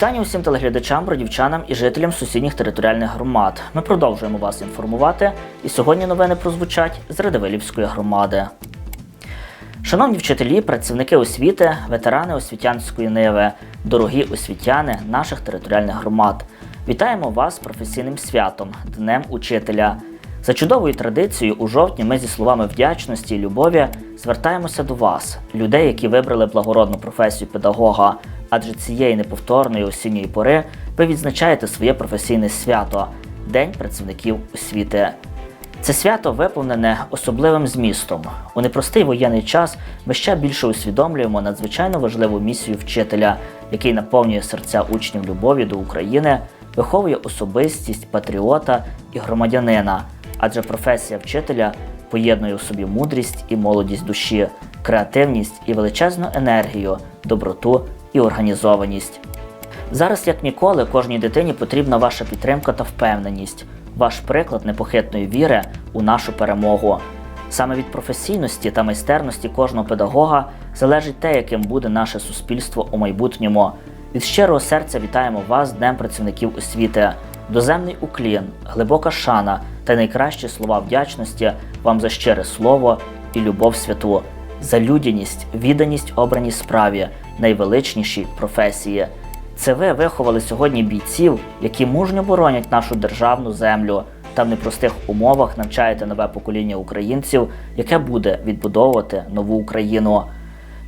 Вітання усім телеглядачам, бродівчанам і жителям сусідніх територіальних громад. Ми продовжуємо вас інформувати, і сьогодні новини прозвучать з Радивилівської громади. Шановні вчителі, працівники освіти, ветерани освітянської ниви, дорогі освітяни наших територіальних громад. Вітаємо вас професійним святом, Днем Учителя. За чудовою традицією, у жовтні ми зі словами вдячності і любові звертаємося до вас, людей, які вибрали благородну професію педагога. Адже цієї неповторної осінньої пори ви відзначаєте своє професійне свято День працівників освіти. Це свято виповнене особливим змістом. У непростий воєнний час ми ще більше усвідомлюємо надзвичайно важливу місію вчителя, який наповнює серця учнів любові до України, виховує особистість патріота і громадянина. Адже професія вчителя поєднує у собі мудрість і молодість душі, креативність і величезну енергію, доброту і організованість. Зараз, як ніколи, кожній дитині потрібна ваша підтримка та впевненість, ваш приклад непохитної віри у нашу перемогу. Саме від професійності та майстерності кожного педагога залежить те, яким буде наше суспільство у майбутньому. Від щирого серця вітаємо вас Днем працівників освіти. Доземний уклін, глибока шана та найкращі слова вдячності вам за щире слово і любов святу, за людяність, відданість обраній справі, найвеличнішій професії. Це ви виховали сьогодні бійців, які мужньо боронять нашу державну землю та в непростих умовах навчаєте нове покоління українців, яке буде відбудовувати нову Україну.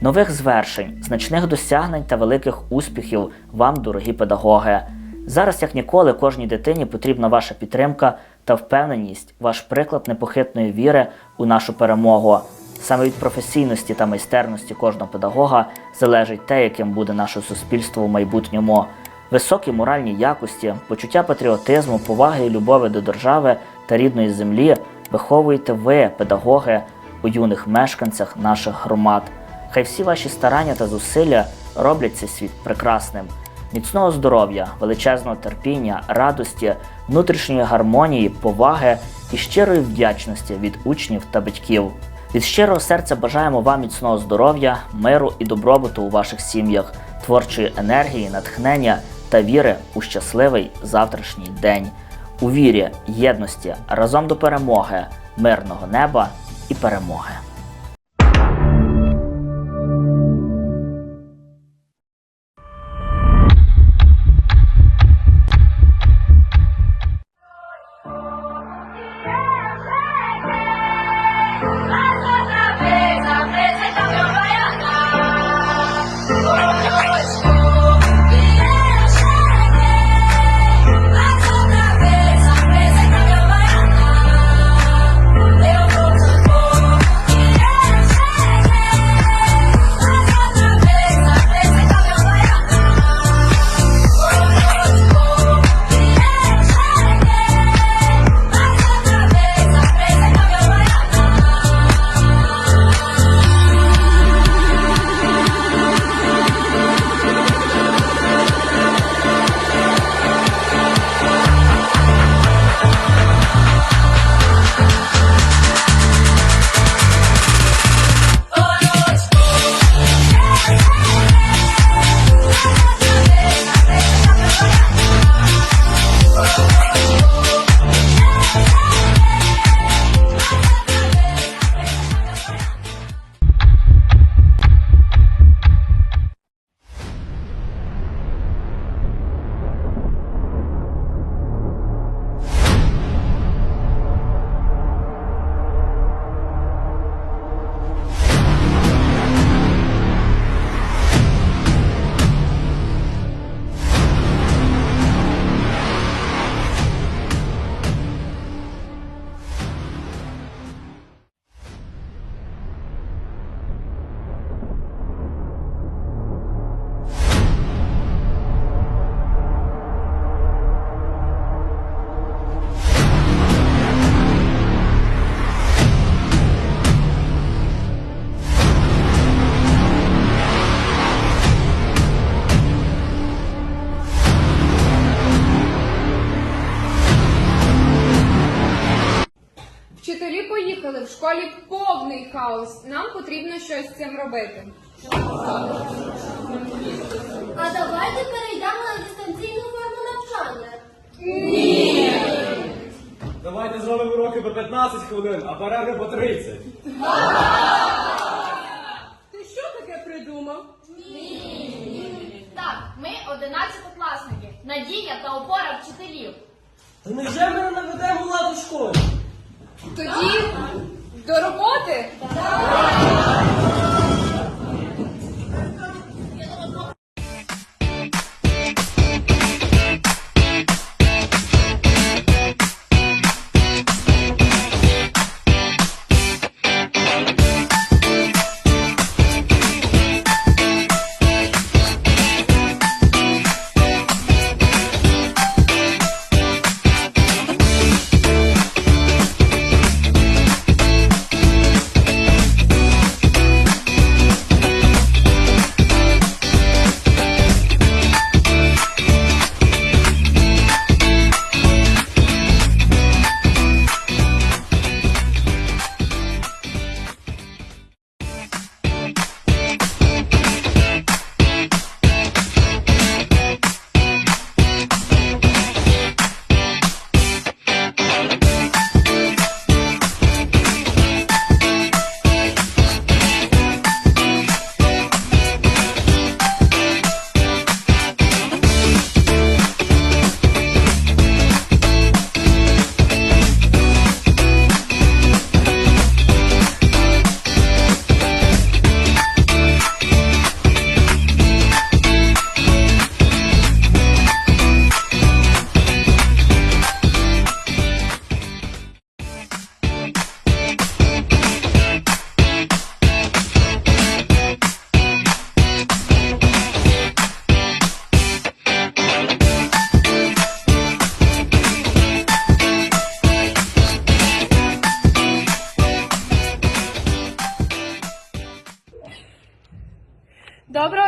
Нових звершень, значних досягнень та великих успіхів вам, дорогі педагоги. Зараз, як ніколи, кожній дитині потрібна ваша підтримка та впевненість, ваш приклад непохитної віри у нашу перемогу. Саме від професійності та майстерності кожного педагога залежить те, яким буде наше суспільство в майбутньому. Високі моральні якості, почуття патріотизму, поваги і любові до держави та рідної землі виховуєте ви, педагоги, у юних мешканцях наших громад. Хай всі ваші старання та зусилля роблять цей світ прекрасним. Міцного здоров'я, величезного терпіння, радості, внутрішньої гармонії, поваги і щирої вдячності від учнів та батьків. Від щирого серця бажаємо вам міцного здоров'я, миру і добробуту у ваших сім'ях, творчої енергії, натхнення та віри у щасливий завтрашній день. У вірі, єдності, разом до перемоги, мирного неба і перемоги. Школі повний хаос. Нам потрібно щось з цим робити. А давайте перейдемо на дистанційну форму навчання. Давайте зробимо уроки по 15 хвилин, а перерви по 30. Ти що таке придумав? Так, ми одинадцятикласники, надія та опора вчителів. Та невже ми не наведемо ладу в школі? Тоді до роботи.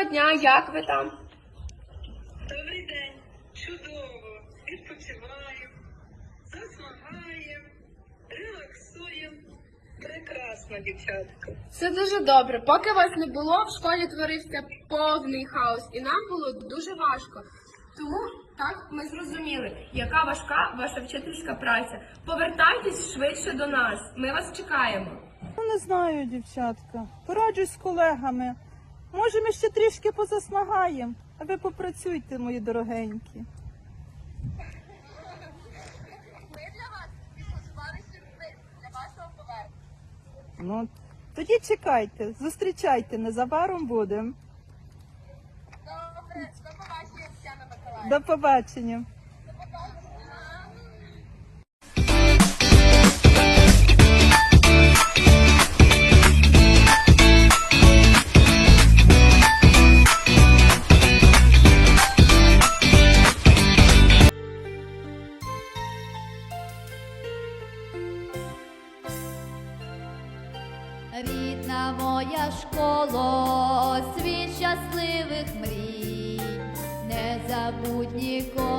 Доброго дня, як ви там? Добрий день. Чудово. Відпочиваємо, засмагаємо, релаксуємо. Прекрасно, дівчатка. Все дуже добре. Поки вас не було, в школі творився повний хаос, і нам було дуже важко. Тому так ми зрозуміли, яка важка ваша вчительська праця. Повертайтесь швидше до нас. Ми вас чекаємо. Ну, не знаю, дівчатка. Пораджусь з колегами. Може, ми ще трішки позасмагаємо, а ви попрацюйте, мої дорогенькі. Ми для вас для вашого повернення. Ну, тоді чекайте, зустрічайте, незабаром будемо. Добре, до побачення, Тетяна Миколаївна. До побачення. Забудь ніколи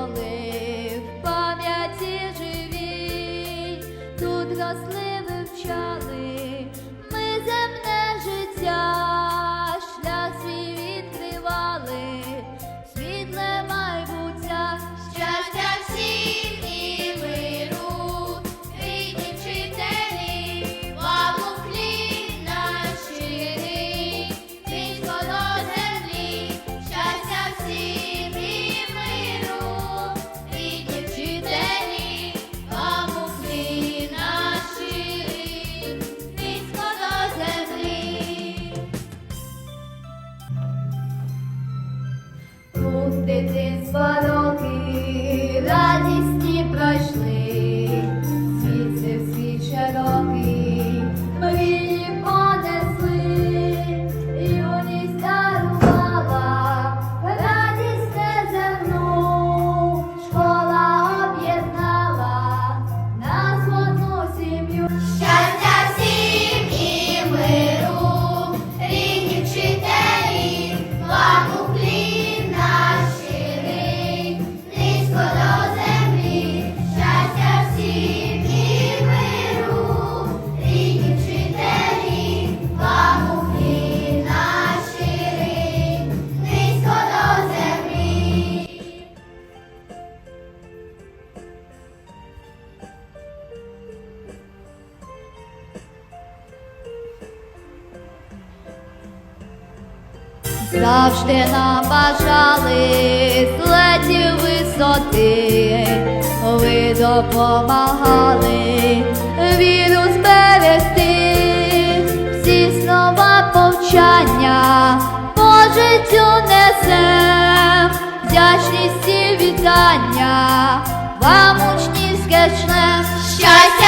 завжди нам бажали злетів висоти, ви допомагали віру зберегти, всі слова повчання по життю несем, вдячність і вітання, вам учнівське шлем, щастя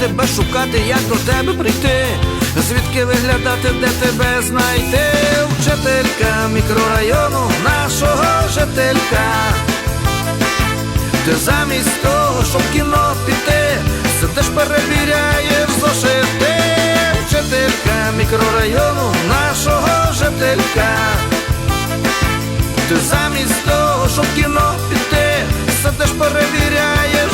тебе шукати, як до тебе прийти, звідки виглядати, де тебе знайти, вчителька мікрорайону нашого жителька, ти замість того, щоб в кіно піти, сидиш перевіряєш зошити, вчителька мікрорайону нашого жителька. Ти замість того, щоб в кіно піти, сидиш перевіряєш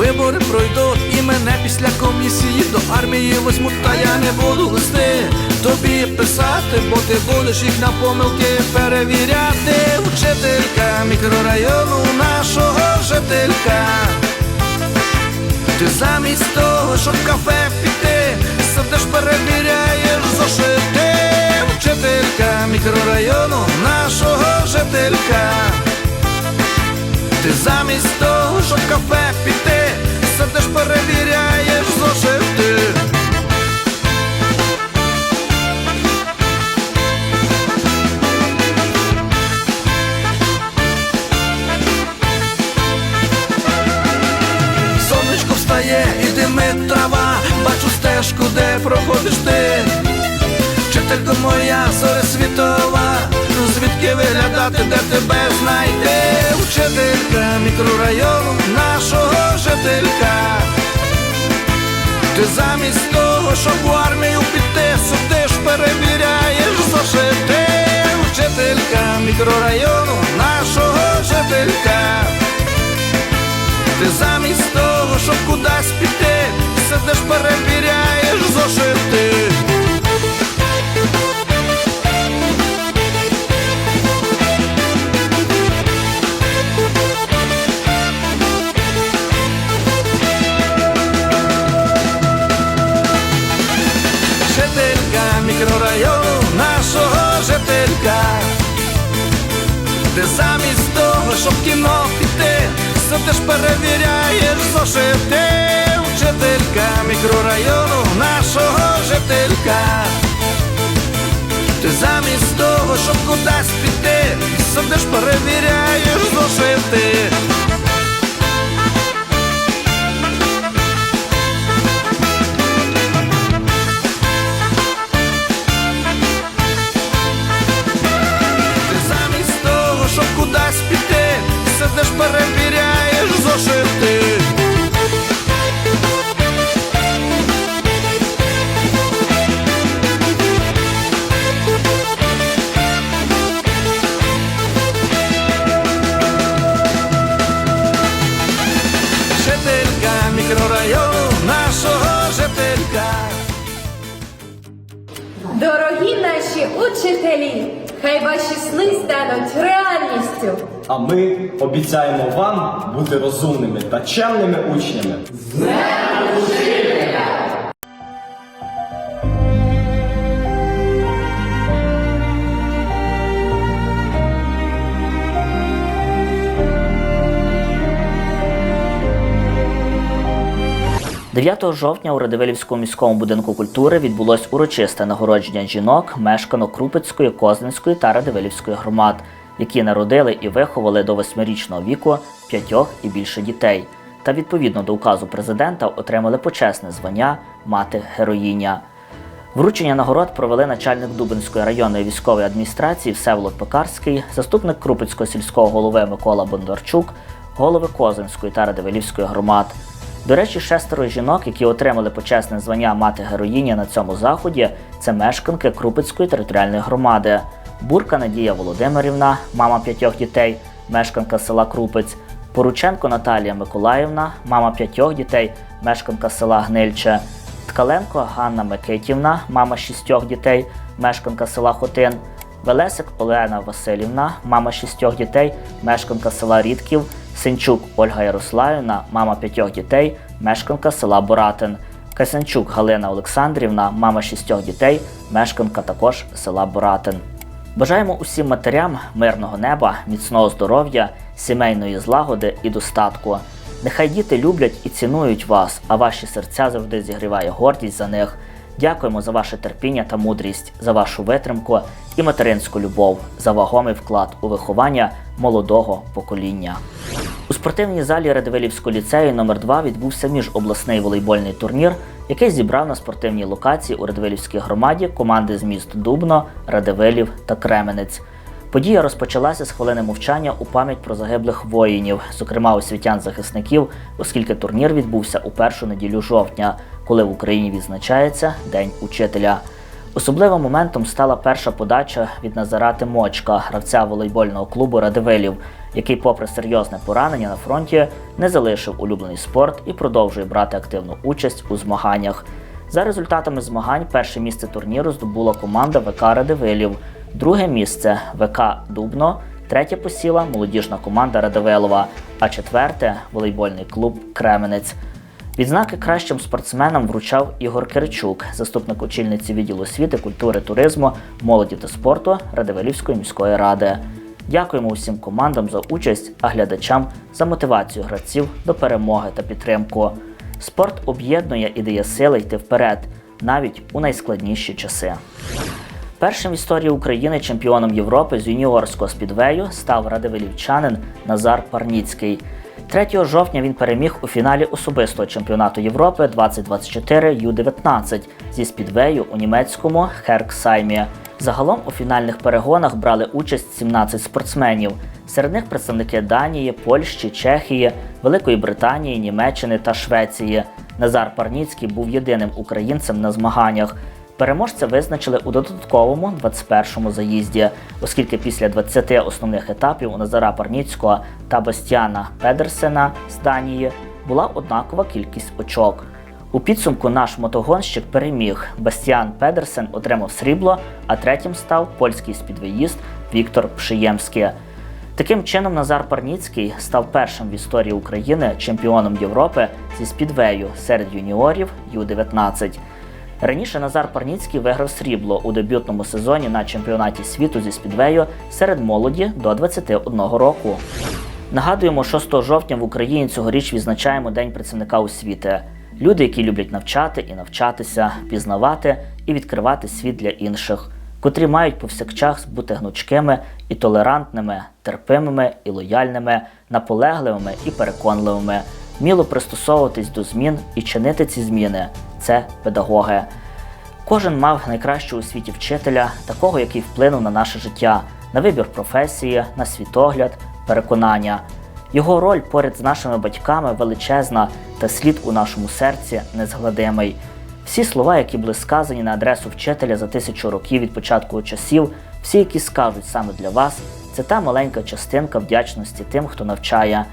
вибори пройдуть і мене після комісії до армії возьмуть, та я не буду листи тобі писати, бо ти будеш їх на помилки перевіряти. Вчителька мікрорайону нашого жителька. Ти замість того, щоб кафе піти, сидиш перевіряєш зошити. Вчителька мікрорайону нашого жителька. Ти замість того, щоб кафе піти, сидиш перевіряєш зошити. Сонечко встає і димить трава, бачу стежку, де проходиш ти. Вчителько моя зоря світова, ну звідки виглядати, де тебе знайти? Вчителька мікрорайону нашого жителька. Ти замість того, щоб в армію піти, сидиш, перевіряєш зошити. Вчителька мікрорайону нашого жителька. Ти замість того, щоб кудись піти, сидиш, перевіряєш зошити. Ти замість того, щоб кіно піти, сидиш, перевіряєш зошити. Вчителька мікрорайону нашого жителька. Ти замість того, щоб кудись піти, сидиш, перевіряєш зошити. Обіцяємо вам бути розумними та чемними учнями. – 9 жовтня у Радивилівському міському будинку культури відбулось урочисте нагородження жінок, мешканок Крупицької, Козлинської та Радивилівської громад, які народили і виховали до восьмирічного віку п'ятьох і більше дітей. Та відповідно до указу президента отримали почесне звання мати героїня. Вручення нагород провели начальник Дубинської районної військової адміністрації Всеволод Пекарський, заступник Крупицького сільського голови Микола Бондарчук, голови Козинської та Радивилівської громад. До речі, шестеро жінок, які отримали почесне звання мати героїні на цьому заході, це мешканки Крупицької територіальної громади. Бурка Надія Володимирівна, мама п'ятьох дітей, мешканка села Крупець, Порученко Наталія Миколаївна, мама п'ятьох дітей, мешканка села Гнильче, Ткаленко Ганна Микитівна, мама шістьох дітей, мешканка села Хотин, Велесик Олена Васильівна, мама шістьох дітей, мешканка села Рідків, Синчук Ольга Ярославівна, мама п'ятьох дітей, мешканка села Боратин, Касянчук Галина Олександрівна, мама шістьох дітей, мешканка також села Боратин. Бажаємо усім матерям мирного неба, міцного здоров'я, сімейної злагоди і достатку. Нехай діти люблять і цінують вас, а ваші серця завжди зігріває гордість за них. Дякуємо за ваше терпіння та мудрість, за вашу витримку і материнську любов, за вагомий вклад у виховання молодого покоління. У спортивній залі Радивилівського ліцею номер 2 відбувся міжобласний волейбольний турнір, який зібрав на спортивній локації у Радивилівській громаді команди з міст Дубно, Радивилів та Кременець. Подія розпочалася з хвилини мовчання у пам'ять про загиблих воїнів, зокрема освітян-захисників, оскільки турнір відбувся у першу неділю жовтня, коли в Україні відзначається День учителя. Особливим моментом стала перша подача від Назара Тимочка, гравця волейбольного клубу Радивилів, який, попри серйозне поранення на фронті, не залишив улюблений спорт і продовжує брати активну участь у змаганнях. За результатами змагань, перше місце турніру здобула команда ВК Радивилів, друге місце ВК Дубно, третє посіла молодіжна команда Радивилова, а четверте волейбольний клуб Кременець. Відзнаки кращим спортсменам вручав Ігор Киричук, заступник очільниці відділу освіти, культури, туризму, молоді та спорту Радивилівської міської ради. Дякуємо усім командам за участь, а глядачам за мотивацію гравців до перемоги та підтримку. Спорт об'єднує і дає сили йти вперед, навіть у найскладніші часи. Першим в історії України чемпіоном Європи з юніорського спідвею став радивилівчанин Назар Парніцький. 3 жовтня він переміг у фіналі особистого чемпіонату Європи 2024 Ю-19 зі спідвею у німецькому Херксаймі. Загалом у фінальних перегонах брали участь 17 спортсменів. Серед них представники Данії, Польщі, Чехії, Великої Британії, Німеччини та Швеції. Назар Парніцький був єдиним українцем на змаганнях. Переможця визначили у додатковому 21-му заїзді, оскільки після 20 основних етапів у Назара Парніцького та Бастіана Педерсена з Данії була однакова кількість очок. У підсумку наш мотогонщик переміг. Бастіан Педерсен отримав срібло, а третім став польський спідвеїст Віктор Пшиємський. Таким чином, Назар Парніцький став першим в історії України чемпіоном Європи зі спідвею серед юніорів Ю-19. Раніше Назар Парніцький виграв срібло у дебютному сезоні на чемпіонаті світу зі спідвею серед молоді до 21 року. Нагадуємо, 6 жовтня в Україні цьогоріч відзначаємо День працівника освіти. Люди, які люблять навчати і навчатися, пізнавати і відкривати світ для інших, котрі мають повсякчас бути гнучкими і толерантними, терпимими і лояльними, наполегливими і переконливими, вміло пристосовуватись до змін і чинити ці зміни це педагоги. Кожен мав найкращого у світі вчителя, такого, який вплинув на наше життя, на вибір професії, на світогляд, переконання. Його роль поряд з нашими батьками величезна та слід у нашому серці незгладимий. Всі слова, які були сказані на адресу вчителя за тисячу років від початку часів, всі, які скажуть саме для вас, це та маленька частинка вдячності тим, хто навчає.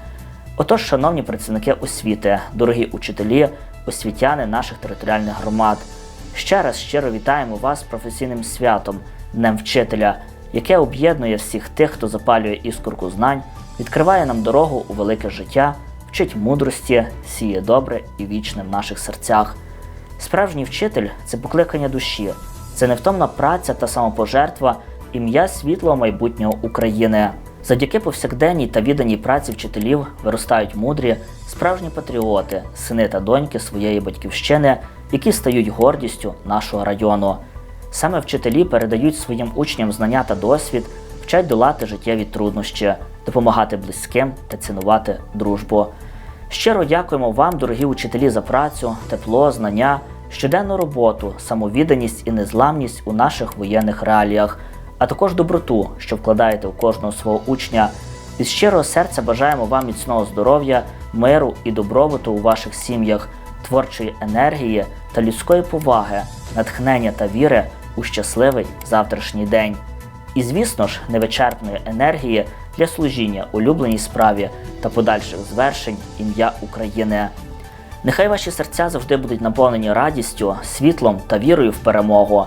Отож, шановні працівники освіти, дорогі учителі, освітяни наших територіальних громад. Ще раз щиро вітаємо вас з професійним святом, Днем Вчителя, яке об'єднує всіх тих, хто запалює іскорку знань, відкриває нам дорогу у велике життя, вчить мудрості, сіє добре і вічне в наших серцях. Справжній вчитель це покликання душі, це невтомна праця та самопожертва, ім'я світлого майбутнього України. Завдяки повсякденній та відданій праці вчителів виростають мудрі, справжні патріоти, сини та доньки своєї батьківщини, які стають гордістю нашого району. Саме вчителі передають своїм учням знання та досвід, вчать долати життєві труднощі, допомагати близьким та цінувати дружбу. Щиро дякуємо вам, дорогі учителі, за працю, тепло, знання, щоденну роботу, самовідданість і незламність у наших воєнних реаліях, а також доброту, що вкладаєте в кожного свого учня. Від щирого серця бажаємо вам міцного здоров'я, миру і добробуту у ваших сім'ях, творчої енергії та людської поваги, натхнення та віри у щасливий завтрашній день. І, звісно ж, невичерпної енергії для служіння улюбленій справі та подальших звершень ім'я України. Нехай ваші серця завжди будуть наповнені радістю, світлом та вірою в перемогу.